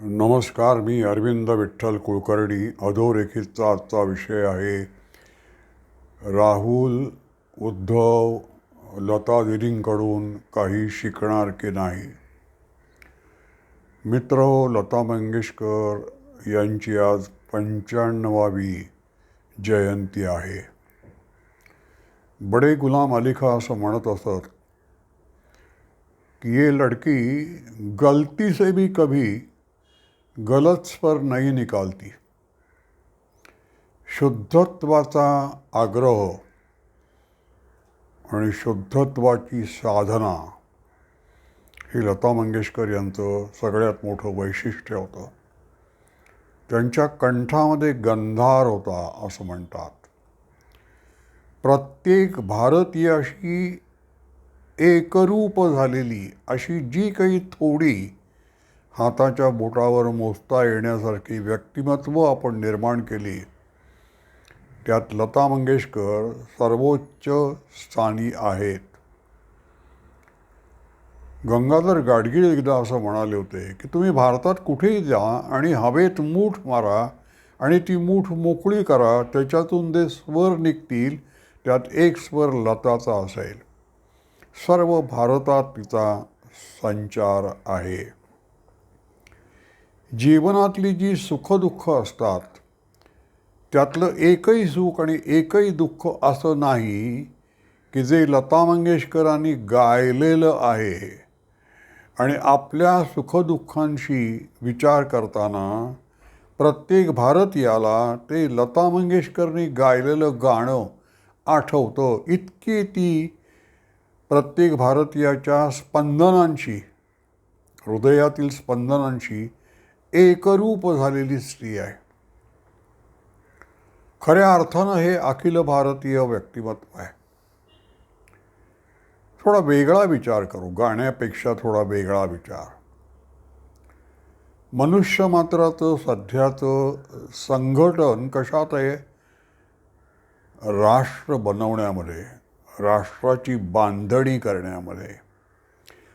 नमस्कार मी अरविंद विठ्ठल कुलकर्णी. अधोरेखितचा आजचा विषय आहे राहुल उद्धव लता दिदींकडून काही शिकणार की नाही? मित्र लता मंगेशकर यांची आज पंच्याण्णवावी जयंती आहे. बडे गुलाम अली असं म्हणत असत की ये लड़की गलती से भी कभी गलत पर नाही निकालती. शुद्धत्वाचा आग्रह आणि शुद्धत्वाची साधना ही लता मंगेशकर यांचं सगळ्यात मोठं वैशिष्ट्य होतं. त्यांच्या कंठामध्ये गंधार होता असं म्हणतात. प्रत्येक भारतीयाशी एकरूप झालेली अशी जी काही थोडी हाताच्या बोटावर मोजता येण्यासारखी व्यक्तिमत्व आपण निर्माण केली. त्यात लता मंगेशकर सर्वोच्च स्थानी आहेत. गंगाधर गाडगीळ एकदा असं म्हणाले होते की तुम्ही भारतात कुठेही जा आणि हवेत मूठ मारा आणि ती मूठ मोकळी करा त्याच्यातून जे स्वर निघतील त्यात एक स्वर लताचा असेल. सर्व भारतात तिचा संचार आहे. जीवनातली जी सुखदुःख असतात त्यातलं एकही सुख आणि एकही दुःख असं नाही की जे लता मंगेशकरांनी गायलेलं आहे. आणि आपल्या सुखदुःखांशी विचार करताना प्रत्येक भारतीयाला ते लता मंगेशकरनी गायलेलं गाणं आठवतं इतकी ती प्रत्येक भारतीयाच्या स्पंदनांशी हृदयातील स्पंदनांशी एकरूप झालेली स्त्री आहे. खऱ्या अर्थानं हे अखिल भारतीय व्यक्तिमत्व आहे. थोडा वेगळा विचार करू गाण्यापेक्षा थोडा वेगळा विचार. मनुष्य मात्राचं सध्याचं संघटन कशात आहे? राष्ट्र बनवण्यामध्ये राष्ट्राची बांधणी करण्यामध्ये.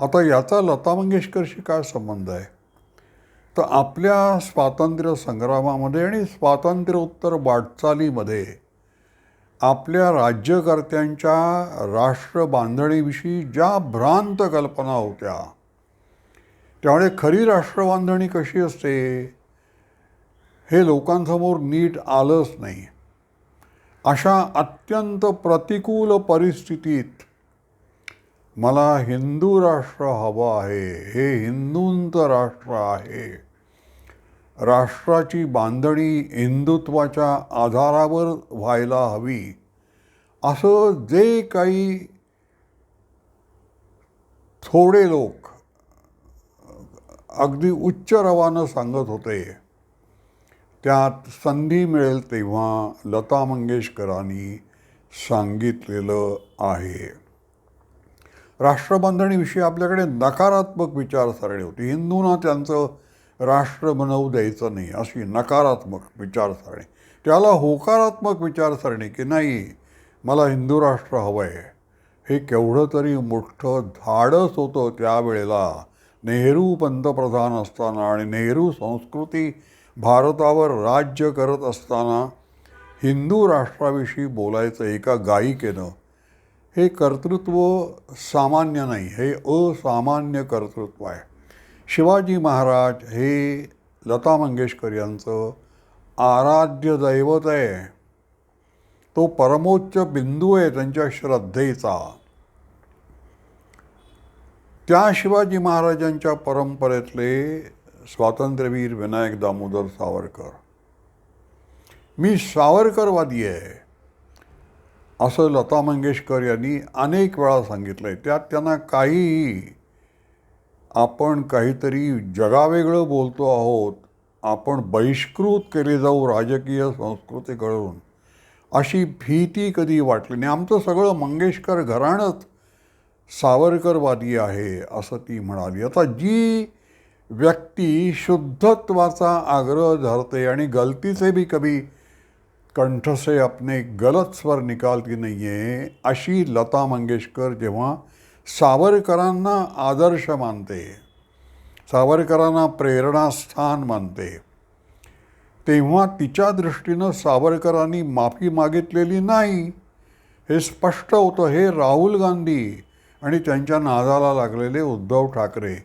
आता याचा लता मंगेशकरशी काय संबंध आहे? तर आपल्या स्वातंत्र्य संग्रामामध्ये आणि स्वातंत्र्योत्तर वाटचालीमध्ये आपल्या राज्यकर्त्यांच्या राष्ट्र बांधणीविषयी ज्या भ्रांत कल्पना होत्या त्यामुळे खरी राष्ट्रबांधणी कशी असते हे लोकांसमोर नीट आलंच नाही. अशा अत्यंत प्रतिकूल परिस्थितीत मला हिंदू राष्ट्र हवं आहे हे हिंदूंचं राष्ट्र आहे. राष्ट्राची बांधणी हिंदुत्वाच्या आधारावर व्हायला हवी. असं जे काही थोडे लोक अगदी उच्च रवानं सांगत होते त्यात संधी मिळेल तेव्हा लता मंगेशकरांनी सांगितलेलं आहे. राष्ट्रबांधणीविषयी आपल्याकडे नकारात्मक विचारसरणी होती. हिंदूंना त्यांचं राष्ट्र बनवू द्यायचं नाही अशी नकारात्मक विचारसरणी. त्याला होकारात्मक विचारसरणी की नाही मला हिंदू राष्ट्र हवं आहे हे केवढं तरी मोठं धाडस होतं त्यावेळेला. नेहरू पंतप्रधान असताना आणि नेहरू संस्कृती भारतावर राज्य करत असताना हिंदू राष्ट्राविषयी बोलायचं एका गायिकेनं हे कर्तृत्व सामान्य नाही हे असामान्य कर्तृत्व आहे. शिवाजी महाराज हे लता मंगेशकर यांचं आराध्य दैवत आहे. तो परमोच्च बिंदू आहे त्यांच्या श्रद्धेचा. त्या शिवाजी महाराजांच्या परंपरेतले स्वातंत्र्यवीर विनायक दामोदर सावरकर. मी सावरकरवादी आहे. असं लता मंगेशकर यांनी अनेक वेळा सांगितलं आहे त्यात त्यांना काहीही आपण काहीतरी जगावेगळं बोलतो आहोत आपण बहिष्कृत केले जाऊ राजकीय संस्कृतीकडून अशी भीती कधी वाटली नाही. आमचं सगळं मंगेशकर घराणंच सावरकरवादी आहे असं ती म्हणाली. आता जी व्यक्ती शुद्धत्वाचा आग्रह धरते आणि गलतीचे बी भी कभी कंठ से अपने गलत स्वर निकालती नाही आहे अशी लता मंगेशकर जेव्हा सावरकरांना आदर्श मानते सावरकरांना प्रेरणास्थान मानते तेव्हा तिच्या दृष्टीनं सावरकरांनी माफी मागितलेली नाही. हे स्पष्ट होतं. हे राहुल गांधी आणि त्यांच्या नादाला लागलेले उद्धव ठाकरे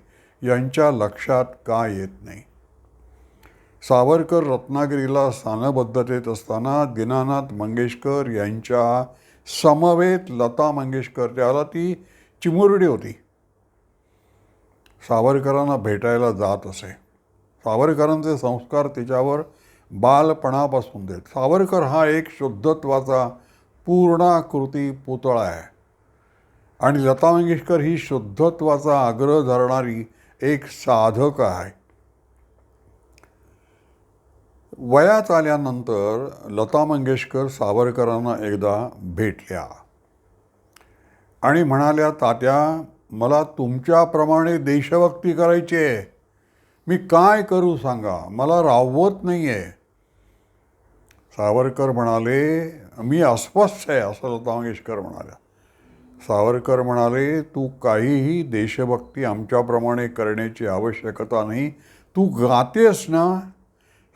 यांच्या लक्षात का येत नाही? सावरकर रत्नागिरीला स्थानबद्ध देत असताना दीनानाथ मंगेशकर यांच्या समवेत लता मंगेशकर त्याला ती चिमुरडी होती. सावरकरांना भेटायला जात असे. सावरकरांचे संस्कार तिच्यावर बालपणापासून देत. सावरकर हा एक शुद्धत्वाचा पूर्णाकृती पुतळा आहे. आणि लता मंगेशकर ही शुद्धत्वाचा आग्रह धरणारी एक साधक आहे. वयात आल्यानंतर लता मंगेशकर सावरकरांना एकदा भेटल्या. आणि म्हणाल्या तात्या मला तुमच्याप्रमाणे देशभक्ती करायची आहे. मी काय करू सांगा? मला राववत नाही आहे सावरकर म्हणाले मी अस्वस्थ आहे असं लता मंगेशकर म्हणाल्या. सावरकर म्हणाले तू काहीही देशभक्ती आमच्याप्रमाणे करण्याची आवश्यकता नाही. तू गातेस ना?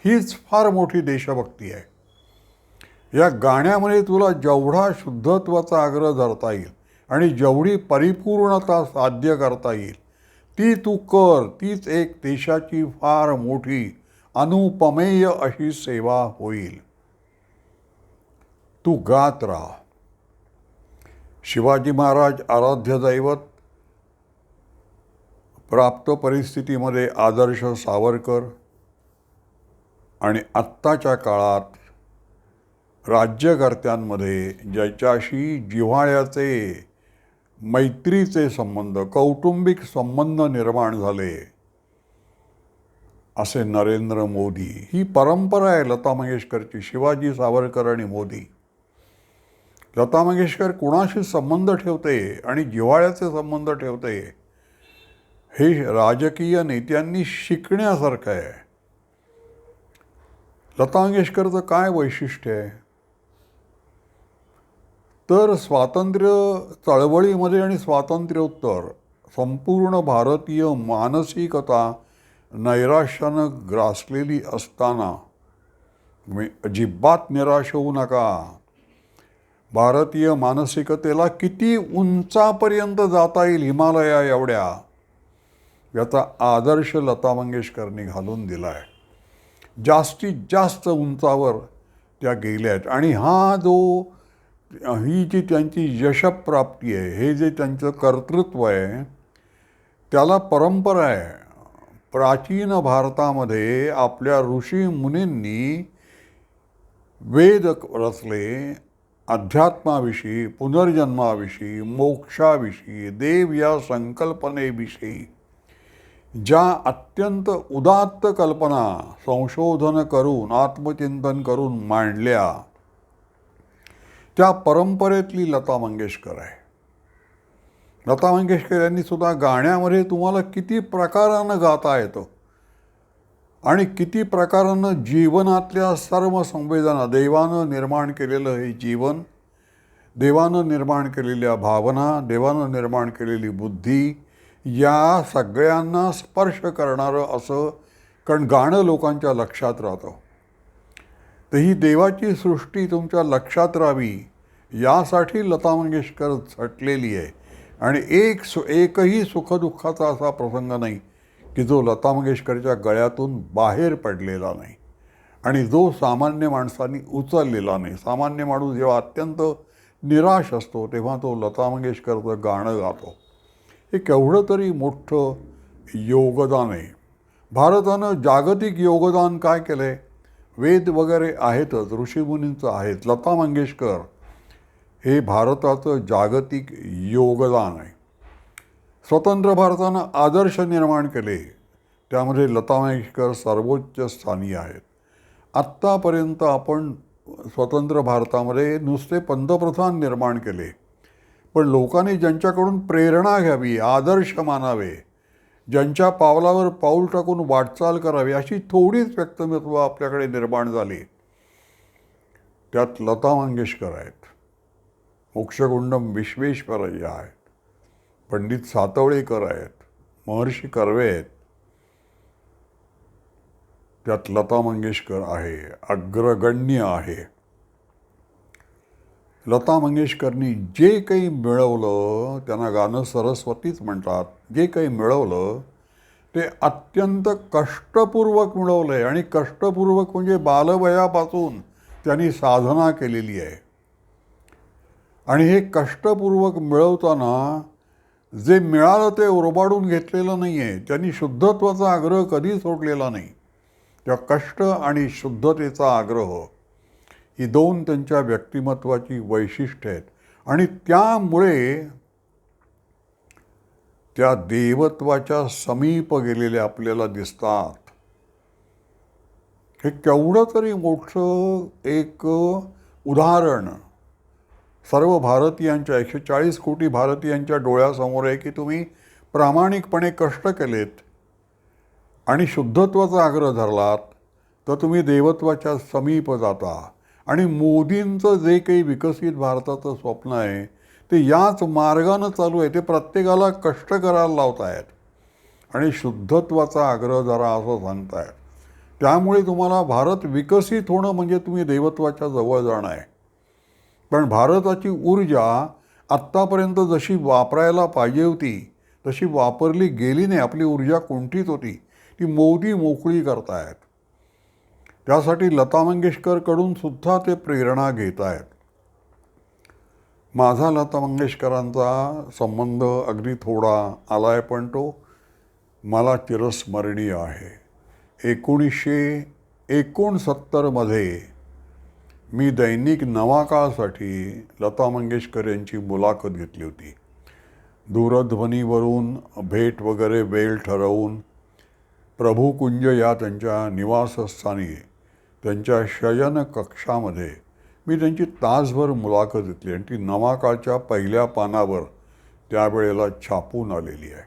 हीच फार मोठी देशभक्ती आहे. या गाण्यामध्ये तुला जेवढा शुद्धत्वाचा आग्रह धरता येईल आणि जेवढी परिपूर्णता साध्य करता येईल ती तू कर. तीच एक देशाची फार मोठी अनुपमेय अशी सेवा होईल. तू गात राहा. शिवाजी महाराज आराध्य दैवत प्राप्त परिस्थितीमध्ये आदर्श सावरकर आणि आत्ताच्या काळात राज्यकर्त्यांमध्ये ज्याच्याशी जिव्हाळ्याचे मैत्रीचे संबंध कौटुंबिक संबंध निर्माण झाले असे नरेंद्र मोदी. ही परंपरा आहे लता मंगेशकरची शिवाजी सावरकर आणि मोदी. लता मंगेशकर कुणाशी संबंध ठेवते आणि जिव्हाळ्याचे संबंध ठेवते हे राजकीय नेत्यांनी शिकण्यासारखं आहे. लता मंगेशकरचं काय वैशिष्ट्य आहे? तर स्वातंत्र्य चळवळीमध्ये आणि स्वातंत्र्योत्तर संपूर्ण भारतीय मानसिकता नैराश्यानं ग्रासलेली असताना तुम्ही अजिबात निराश होऊ नका. भारतीय मानसिकतेला किती उंचापर्यंत जाता येईल हिमालया एवढ्या? याचा आदर्श लता मंगेशकरनी घालून दिला आहे जास्तीत जास्त उंचावर त्या गेल्या आहेत. आणि हा जो ही जी त्यांची यशप्राप्ती आहे हे जे त्यांचं कर्तृत्व आहे त्याला परंपरा आहे. प्राचीन भारतामध्ये आपल्या ऋषी मुनींनी वेद रचले अध्यात्माविषयी पुनर्जन्माविषयी मोक्षाविषयी देव या संकल्पनेविषयी. ज्या अत्यंत उदात्त कल्पना संशोधन करून आत्मचिंतन करून मांडल्या त्या परंपरेतली लता मंगेशकर आहे. लता मंगेशकर यांनी सुद्धा गाण्यामध्ये तुम्हाला किती प्रकारानं गाता येतं आणि किती प्रकारानं जीवनातल्या सर्व संवेदना देवानं निर्माण केलेलं हे जीवन देवानं निर्माण केलेल्या भावना देवानं निर्माण केलेली बुद्धी या सगळ्यांना स्पर्श करणारं असं कारण गाणं लोकांच्या लक्षात राहतं. तर ही देवाची सृष्टी तुमच्या लक्षात राहावी यासाठी लता मंगेशकर झटलेली आहे. आणि एक सु एकही सुखदुःखाचा असा प्रसंग नाही की जो लता मंगेशकरच्या गळ्यातून बाहेर पडलेला नाही. आणि जो सामान्य माणसांनी उचललेला नाही. सामान्य माणूस जेव्हा अत्यंत निराश असतो तेव्हा तो लता मंगेशकरचं गाणं गातो. हे केवढं तरी मोठं योगदान आहे. भारतानं जागतिक योगदान काय केलं आहे वेद वगैरे आहेतच ऋषीमुनींचं आहेत. लता मंगेशकर हे भारताचं जागतिक योगदान आहे. स्वतंत्र भारतानं आदर्श निर्माण केले. त्यामध्ये लता मंगेशकर सर्वोच्च स्थानी आहेत. आत्तापर्यंत आपण स्वतंत्र भारतामध्ये नुसते पंतप्रधान निर्माण केले. पण लोकांनी ज्यांच्याकडून प्रेरणा घ्यावी आदर्श मानावे ज्यांच्या पावलावर पाऊल टाकून वाटचाल करावी अशी थोडीच व्यक्तिमत्व आपल्याकडे निर्माण झाली. त्यात लता मंगेशकर आहेत. मोक्षगुंडम विश्वेश्वरय्या आहेत. पंडित सातवळेकर आहेत. महर्षी कर्वे आहेत. त्यात लता मंगेशकर आहे. अग्रगण्य आहे. लता मंगेशकरनी जे काही मिळवलं त्यांना गाणं सरस्वतीच म्हणतात. जे काही मिळवलं ते अत्यंत कष्टपूर्वक मिळवलं आहे आणि कष्टपूर्वक म्हणजे बालवयापासून त्यांनी साधना केलेली आहे. आणि हे कष्टपूर्वक मिळवताना जे मिळालं ते ओरबाडून घेतलेलं नाही आहे त्यांनी शुद्धत्वाचा आग्रह कधी सोडलेला नाही. त्या कष्ट आणि शुद्धतेचा आग्रह ही दोन त्यांच्या व्यक्तिमत्वाची वैशिष्ट्य आहेत. आणि त्यामुळे त्या देवत्वाच्या समीप गेलेले आपल्याला दिसतात. हे केवढं तरी मोठं एक उदाहरण सर्व भारतीयांच्या एकशे चाळीस कोटी भारतीयांच्या डोळ्यासमोर आहे की तुम्ही प्रामाणिकपणे कष्ट केलेत आणि शुद्धत्वाचा आग्रह धरलात तर तुम्ही देवत्वाच्या समीप जाता. आणि मोदींचं जे काही विकसित भारताचं स्वप्न आहे ते याच मार्गानं चालू आहे. ते प्रत्येकाला कष्ट करायला लावत आहेत आणि शुद्धत्वाचा आग्रह जरा असं सांगतायत. त्यामुळे तुम्हाला भारत विकसित होणं म्हणजे तुम्ही देवत्वाच्या जवळ जाणं आहे पण भारताची ऊर्जा आत्तापर्यंत जशी वापरायला पाहिजे होती तशी वापरली गेली नाही. आपली ऊर्जा कोणतीच होती. ती मोदी मोकळी करतायत. त्यासाठी लता मंगेशकरकडून सुद्धा ते प्रेरणा घेत आहेत. माझा लता मंगेशकरांचा संबंध अगदी थोडा आला आहे पण तो मला चिरस्मरणीय आहे. एकोणीसशे एकोणसत्तरमध्ये मी दैनिक नवाकाळसाठी लता मंगेशकर यांची मुलाखत घेतली होती. दूरध्वनीवरून भेट वगैरे वेळ ठरवून प्रभुकुंज या त्यांच्या निवासस्थानी त्यांच्या शयन कक्षामध्ये मी त्यांची तासभर मुलाखत घेतली आणि ती नवाकाळच्या पहिल्या पानावर त्यावेळेला छापून आलेली आहे.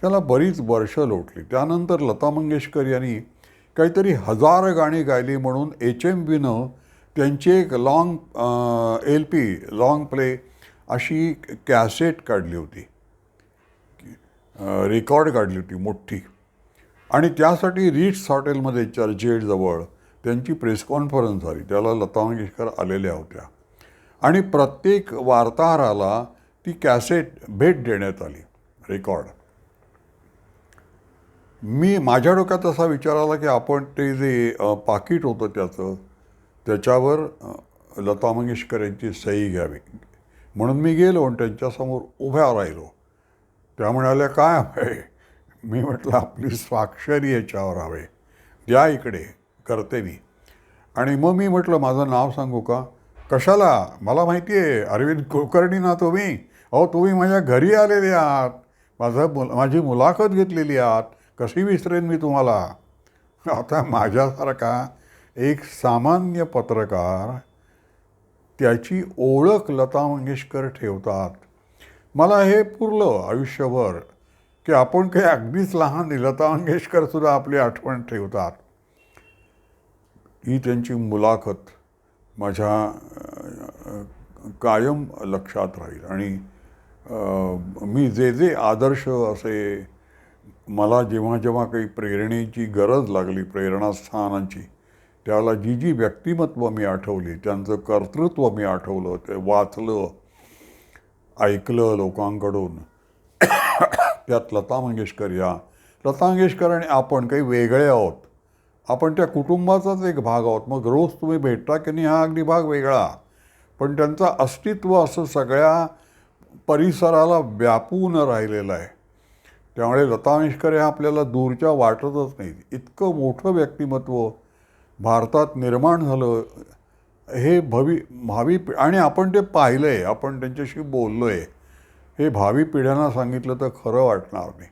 त्याला बरीच वर्ष लोटली. त्यानंतर लता मंगेशकर यांनी काहीतरी हजार गाणी गायली म्हणून एच एम बीनं त्यांची एक long L P long play अशी कॅसेट काढली होती. रेकॉर्ड काढली होती मोठी. आणि त्यासाठी रिट्स हॉटेलमध्ये चर्चगेटजवळ त्यांची प्रेस कॉन्फरन्स झाली. त्याला लता मंगेशकर आलेल्या होत्या. आणि प्रत्येक वार्ताहराला ती कॅसेट भेट देण्यात आली. रेकॉर्ड मी माझ्या डोक्यात असा विचार आला की आपण ते जे पाकिट होतं त्याचं त्याच्यावर लता मंगेशकर यांची सही घ्यावी. म्हणून मी गेलो आणि त्यांच्यासमोर उभ्या राहिलो. त्या म्हणाल्या काय हवंय मी म्हटलं आपली स्वाक्षरी याच्यावर हवे. द्या इकडे. करते मी. आणि मग मी म्हटलं माझं नाव सांगू का? कशाला? मला माहिती आहे अरविंद कुलकर्णी ना तुम्ही हो अहो तुम्ही माझ्या घरी आलेले आहात. माझं मुल माझी मुलाखत घेतलेली आहात. कशी विसरेन मी तुम्हाला? आता माझ्यासारखा एक सामान्य पत्रकार त्याची ओळख लता मंगेशकर ठेवतात. मला हे पुरलं आयुष्यभर की आपण काही अगदीच लहान लता मंगेशकरसुद्धा आपली आठवण ठेवतात. ही त्यांची मुलाखत माझ्या कायम लक्षात राहील. आणि मी जे जे आदर्श असे मला जेव्हा जेव्हा काही प्रेरणेची गरज लागली प्रेरणास्थानांची त्याला जी जी व्यक्तिमत्व मी आठवली त्यांचं कर्तृत्व मी आठवलं ते वाचलं ऐकलं लोकांकडून. त्यात लता मंगेशकर या. लता मंगेशकर आणि आपण काही वेगळे आहोत. आपण त्या कुटुंबाचाच एक भाग आहोत. मग रोज तुम्ही भेटता की नाही हा अगदी भाग वेगळा. पण त्यांचं अस्तित्व असं सगळ्या परिसराला व्यापून राहिलेलं आहे. त्यामुळे लता मंगेशकर हे आपल्याला दूरच्या वाटतच नाही इतकं मोठं व्यक्तिमत्व भारतात निर्माण झालं. हे भवी भावी पि- आणि आपण ते पाहिलं आहे आपण त्यांच्याशी बोललो आहे हे भावी पिढ्यांना सांगितलं तर खरं वाटणार नाही.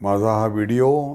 माझा हा व्हिडिओ